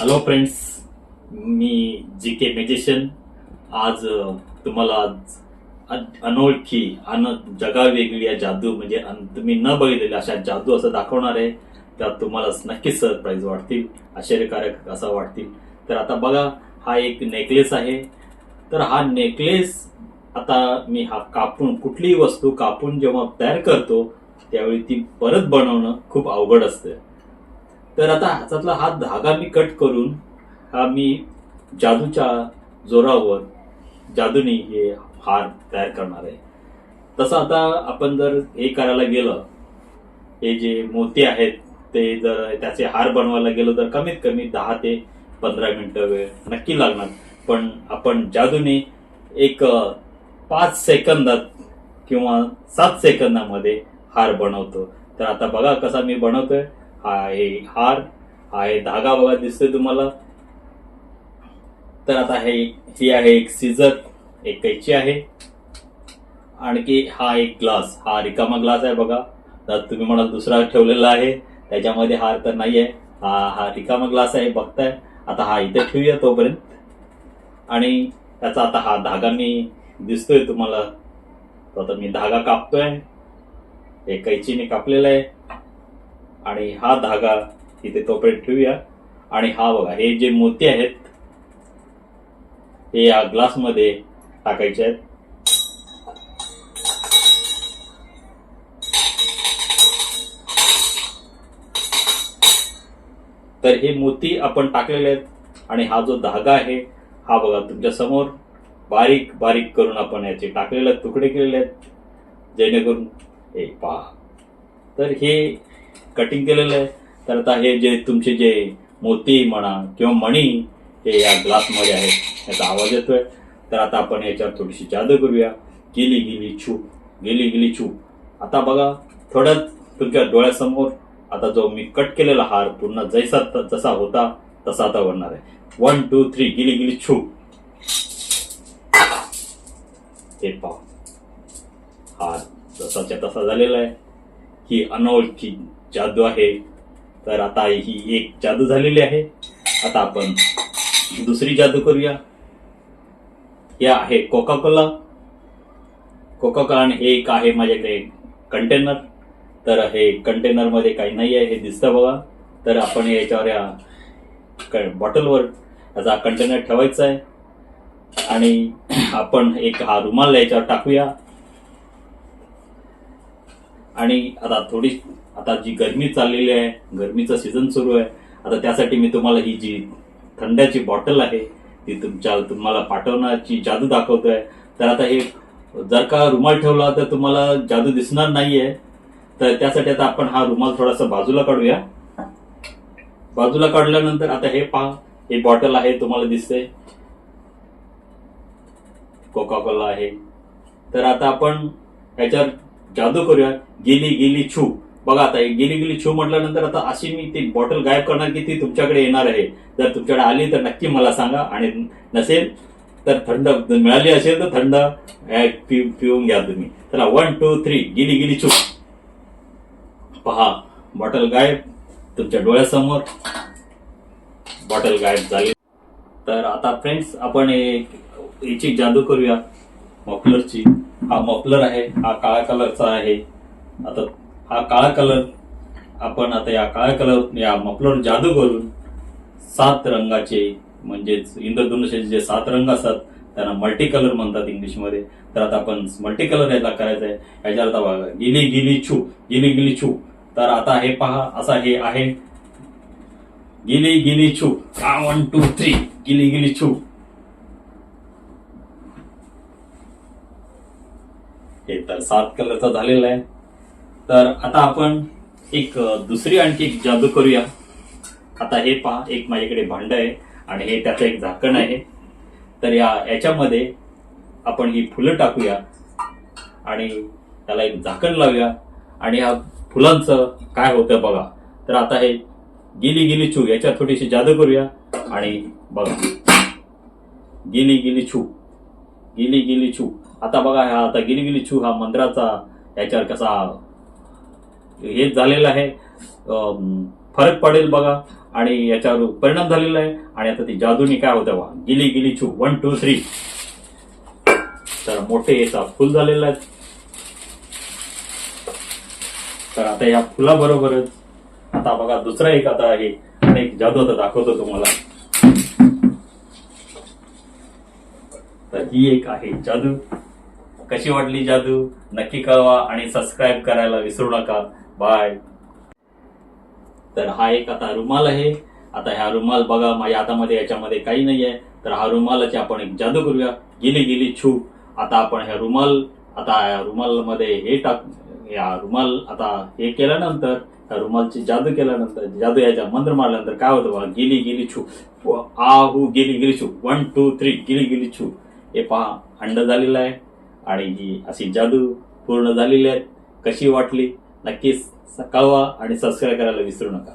Hello friends मी G K magician आज तुम्हाला आज अनोळखी अन जगावेगळी या जादू म्हणजे अन- तुम्ही न बघितलेले अशा जादू असं दाखवणार आहे. त्यात तुम्हाला नक्कीच सरप्राईज वाटतील आश्चर्यकारक असं वाटतील. तर आता बघा हा एक नेकलेस आहे. तर हा नेकलेस आता मी हा कापून कुठलीही वस्तू कापून जेव्हा तयार करतो त्यावेळी ती परत बनवणं खूप अवघड असतं. तर आता हातातला हा धागा मी कट करून हा मी जादूच्या जोरावर जादूने हे हार तयार करणार आहे. तसं आता आपण जर हे करायला गेलं हे जे मोती आहेत ते जर त्याचे हार बनवायला गेलो तर कमीत कमी दहा ते पंधरा मिनटं वेळ नक्की लागणार. पण आपण जादूने एक पाच सेकंदात किंवा सात सेकंदामध्ये हार बनवतो. तर आता बघा कसा मी बनवतोय. हा आहे हार हा आहे धागा बघा दिसतोय तुम्हाला. तर आता हे ही आहे एक सीझर एक कैची आहे. आणखी हा एक ग्लास हा रिकामा ग्लास आहे बघा. तर तुम्ही मला दुसरा ठेवलेला आहे त्याच्यामध्ये हार तर नाही आहे हा हा रिकामा ग्लास आहे बघताय. आता हा इथे ठेवूया तोपर्यंत. आणि त्याचा आता हा धागा मी दिसतोय तुम्हाला. तो आता मी धागा कापतोय. हे कैचीने कापलेला आहे. आणि हा धागा इथे तोपर्यंत ठेवूया. आणि हा बघा हे जे मोती आहेत हे या ग्लासमध्ये टाकायचे आहेत. तर हे मोती आपण टाकलेले आहेत आणि हा जो धागा आहे हा बघा तुमच्यासमोर. बारीक बारीक करून आपण याचे टाकलेले आहेत तुकडे केलेले आहेत. जेणेकरून हे पहा. तर हे कटिंग केलेलं आहे. तर आता हे जे तुमचे जे मोती म्हणा किंवा मणी हे या ग्लासमध्ये आहेत याचा आवाज येतोय. तर आता आपण याच्यावर थोडीशी जादू करूया. गेली गेली छू. गेली गेली छू. आता बघा थोडं तुमच्या डोळ्यासमोर आता जो मी कट केलेला हार पूर्ण जैसा जसा होता तसा आता बनणार आहे. वन टू थ्री गिली गिली छू. हे पहा. हार जसाच्या तसा झालेला आहे. ही अनोळखी जादू आहे. तर आता ही एक जादू झालेली आहे. आता आपण दुसरी जादू करूया. या आहे कोका कोला कोका कोला आणि हे एक आहे माझ्याकडे कंटेनर तर हे कंटेनरमध्ये काही नाही आहे हे दिसतं बघा. तर आपण याच्यावर या बॉटलवर याचा कंटेनर ठेवायचा आहे. आणि आपण एक हा रुमाल याच्यावर टाकूया. आणि आता थोडी आता जी गरमी चाललेली आहे गरमीचं सीझन सुरू आहे आता त्यासाठी मी तुम्हाला ही जी थंड्याची बॉटल आहे ती तुमच्या तुम्हाला पाठवण्याची जादू दाखवतोय. तर आता हे जर का रुमाल ठेवला तर तुम्हाला जादू दिसणार नाही आहे तर त्यासाठी आता आपण हा रुमाल थोडासा बाजूला काढूया. बाजूला काढल्यानंतर आता हे पहा हे बॉटल आहे तुम्हाला दिसते कोका कोला आहे. तर आता आपण याच्यावर जादू करूया. गेली गेली छू. बघा आता एक गेली गेली शो म्हटल्यानंतर आता अशी मी ती बॉटल गायब करणार की ती तुमच्याकडे येणार आहे. जर तुमच्याकडे आली तर नक्की मला सांगा. आणि नसेल तर थंड मिळाली असेल तर थंड पिऊन घ्या तुम्ही. चला वन टू थ्री गेली गिली चू पहा बॉटल गायब तुमच्या डोळ्यासमोर बॉटल गायब झाली. तर आता फ्रेंड्स आपण एक याची जादू करूया. मफलरची हा मफलर आहे. हा काळ्या कलरचा आहे. आता हा काळा कलर आपण आता या काळ्या कलर या मफलर जादू करून सात रंगाचे म्हणजेच इंद्रधनुष्याचे जे सात रंग असतात त्यांना मल्टी कलर म्हणतात इंग्लिशमध्ये. तर आता आपण मल्टी कलर याचा करायचा आहे याच्यावर आता बघा गिली गिली छू गिली गिली छू. तर आता हे पहा असा हे आहे. गिली गिली छू. वन टू थ्री गिली गिली छू. हे तर सात कलरचा झालेला आहे. तर आता आपण एक दुसरी आणखी एक जादू करूया. आता हे पहा एक माझ्याकडे भांड आहे आणि हे त्याचं एक झाकण आहे. तर या याच्यामध्ये आपण ही फुलं टाकूया आणि त्याला एक झाकण लावूया आणि या फुलांचं काय होतं बघा. तर आता हे गिली गिली छू याच्यात थोडीशी जादू करूया आणि बघा. गिली गिली छू गिली गिली छू. आता बघा हा आता गिली गिली छू हा मंत्राचा याच्यावर कसा हे झालेलं आहे. फरक पडेल बघा. आणि याच्यावर परिणाम झालेला आहे. आणि आता ती जादूनी काय होतं बा गिली गिली छू वन टू थ्री तर मोठे याचा फुल झालेला आहे. तर आता या फुलाबरोबरच आता बघा दुसरा एक आता आहे. आणि एक जादू आता दाखवतो तुम्हाला. तर ही एक आहे जादू. कशी वाटली जादू? नक्की कळवा आणि सबस्क्राईब करायला विसरू नका. बाय. तर हा एक आता रुमाल आहे. आता ह्या रुमाल बघा माझ्या हातामध्ये याच्यामध्ये काही नाही आहे तर हा रुमालाची आपण एक जादू करूया. गेली गेली छू. आता आपण ह्या रुमाल आता या रुमालमध्ये हे टाक या रुमाल आता हे केल्यानंतर ह्या रुमालची जादू केल्यानंतर जादू याच्या मंत्र मारल्यानंतर काय होतं बघा? गेली गेली छू. आ गेली गेली छू. One two three. गेली गेली छू. हे पहा अंड झालेलं आहे. आणि ही अशी जादू पूर्ण झालेली आहे. कशी वाटली? नक्कीच कळवा आणि सबस्क्राईब करायला विसरू नका.